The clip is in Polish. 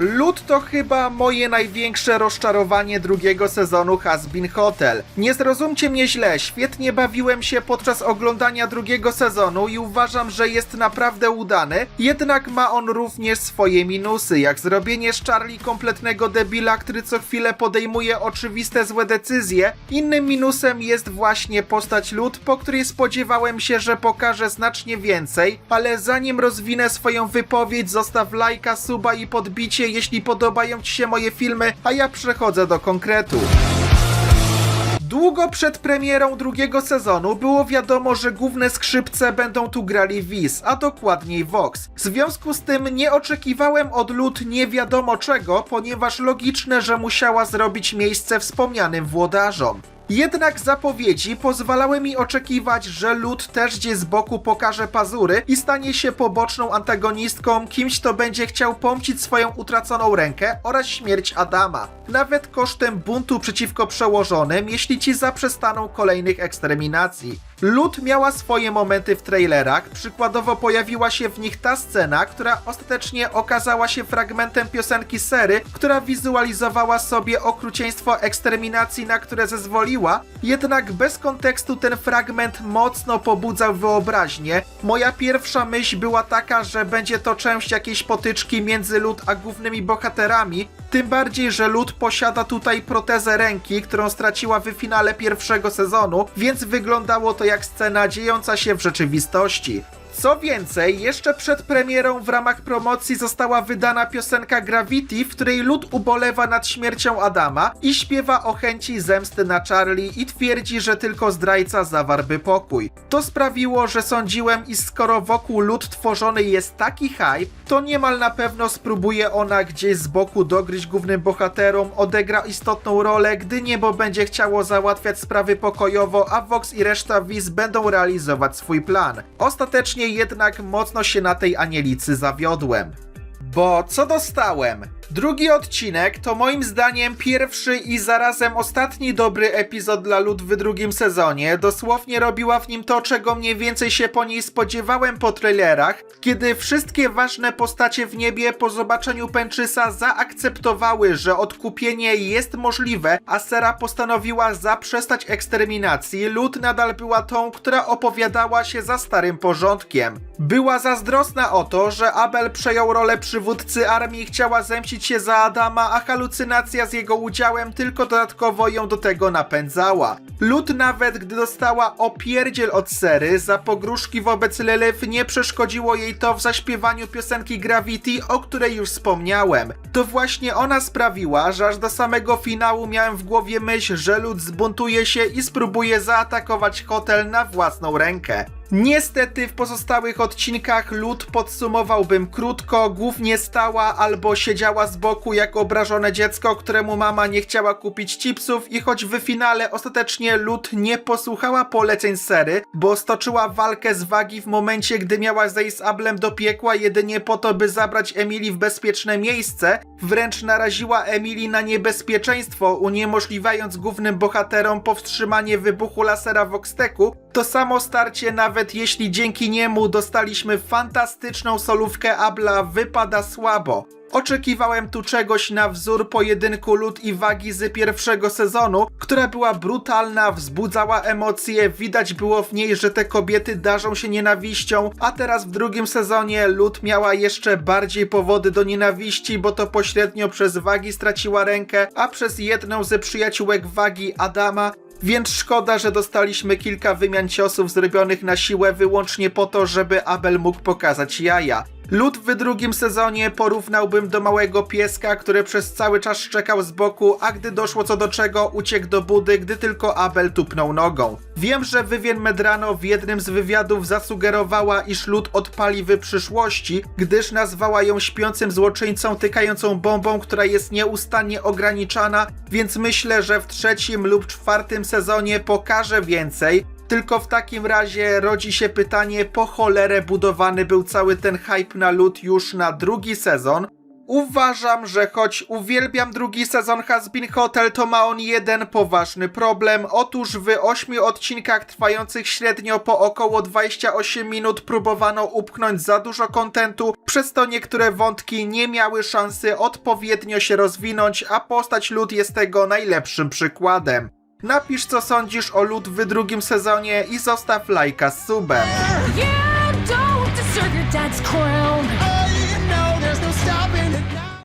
Lud to chyba moje największe rozczarowanie drugiego sezonu Hasbin Hotel. Nie zrozumcie mnie źle, świetnie bawiłem się podczas oglądania drugiego sezonu i uważam, że jest naprawdę udany, jednak ma on również swoje minusy, jak zrobienie z Charlie kompletnego debila, który co chwilę podejmuje oczywiste złe decyzje. Innym minusem jest właśnie postać Lud, po której spodziewałem się, że pokaże znacznie więcej, ale zanim rozwinę swoją wypowiedź, zostaw lajka, suba i podbicie, jeśli podobają Ci się moje filmy, a ja przechodzę do konkretu. Długo przed premierą drugiego sezonu było wiadomo, że główne skrzypce będą tu grali Wiz, a dokładniej Vox. W związku z tym nie oczekiwałem od Lud nie wiadomo czego, ponieważ logiczne, że musiała zrobić miejsce wspomnianym włodarzom. Jednak zapowiedzi pozwalały mi oczekiwać, że Lud też gdzieś z boku pokaże pazury i stanie się poboczną antagonistką, kimś kto będzie chciał pomścić swoją utraconą rękę oraz śmierć Adama. Nawet kosztem buntu przeciwko przełożonym, jeśli ci zaprzestaną kolejnych eksterminacji. Lud miała swoje momenty w trailerach, przykładowo pojawiła się w nich ta scena, która ostatecznie okazała się fragmentem piosenki Sery, która wizualizowała sobie okrucieństwo eksterminacji, na które zezwoliła, jednak bez kontekstu ten fragment mocno pobudzał wyobraźnię. Moja pierwsza myśl była taka, że będzie to część jakiejś potyczki między Lud a głównymi bohaterami, tym bardziej, że Lud posiada tutaj protezę ręki, którą straciła w finale pierwszego sezonu, więc wyglądało to jak scena dziejąca się w rzeczywistości. Co więcej, jeszcze przed premierą w ramach promocji została wydana piosenka Gravity, w której lud ubolewa nad śmiercią Adama i śpiewa o chęci zemsty na Charlie i twierdzi, że tylko zdrajca zawarłby pokój. To sprawiło, że sądziłem, iż skoro wokół lud tworzony jest taki hype, to niemal na pewno spróbuje ona gdzieś z boku dogryźć głównym bohaterom, odegra istotną rolę, gdy niebo będzie chciało załatwiać sprawy pokojowo, a Vox i reszta Wiz będą realizować swój plan. Ostatecznie jednak mocno się na tej anielicy zawiodłem. Bo co dostałem? Drugi odcinek to moim zdaniem pierwszy i zarazem ostatni dobry epizod dla Lud w drugim sezonie. Dosłownie robiła w nim to, czego mniej więcej się po niej spodziewałem po trailerach, kiedy wszystkie ważne postacie w niebie po zobaczeniu Pęczysa zaakceptowały, że odkupienie jest możliwe, a Sera postanowiła zaprzestać eksterminacji. Lud nadal była tą, która opowiadała się za starym porządkiem. Była zazdrosna o to, że Abel przejął rolę przywódcy armii i chciała zemścić się za Adama, a halucynacja z jego udziałem tylko dodatkowo ją do tego napędzała. Lud nawet gdy dostała opierdziel od Sery za pogróżki wobec Lilith nie przeszkodziło jej to w zaśpiewaniu piosenki Gravity, o której już wspomniałem. To właśnie ona sprawiła, że aż do samego finału miałem w głowie myśl, że lud zbuntuje się i spróbuje zaatakować hotel na własną rękę. Niestety w pozostałych odcinkach lud podsumowałbym krótko, głównie stała albo siedziała z boku jak obrażone dziecko, któremu mama nie chciała kupić chipsów i choć w finale ostatecznie lud nie posłuchała poleceń sery, bo stoczyła walkę z wagi w momencie, gdy miała zejść z Ablem do piekła jedynie po to, by zabrać Emily w bezpieczne miejsce, wręcz naraziła Emily na niebezpieczeństwo, uniemożliwiając głównym bohaterom powstrzymanie wybuchu lasera w Oxteku, to samo starcie, nawet jeśli dzięki niemu dostaliśmy fantastyczną solówkę Abla, wypada słabo. Oczekiwałem tu czegoś na wzór pojedynku lud i wagi z pierwszego sezonu, która była brutalna, wzbudzała emocje, widać było w niej, że te kobiety darzą się nienawiścią, a teraz w drugim sezonie lud miała jeszcze bardziej powody do nienawiści, bo to pośrednio przez wagi straciła rękę, a przez jedną ze przyjaciółek wagi Adama więc szkoda, że dostaliśmy kilka wymian ciosów zrobionych na siłę wyłącznie po to, żeby Abel mógł pokazać jaja. Lud w drugim sezonie porównałbym do małego pieska, który przez cały czas szczekał z boku, a gdy doszło co do czego, uciekł do budy, gdy tylko Abel tupnął nogą. Wiem, że Vivien Medrano w jednym z wywiadów zasugerowała, iż lud odpali w przyszłości, gdyż nazwała ją śpiącym złoczyńcą tykającą bombą, która jest nieustannie ograniczana, więc myślę, że w trzecim lub czwartym sezonie pokaże więcej, tylko w takim razie rodzi się pytanie, po cholerę budowany był cały ten hype na lód już na drugi sezon. Uważam, że choć uwielbiam drugi sezon Hasbin Hotel, to ma on jeden poważny problem. Otóż w ośmiu odcinkach trwających średnio po około 28 minut próbowano upchnąć za dużo kontentu, przez to niektóre wątki nie miały szansy odpowiednio się rozwinąć, a postać Lud jest tego najlepszym przykładem. Napisz co sądzisz o Lud w drugim sezonie i zostaw lajka z subem. Don't.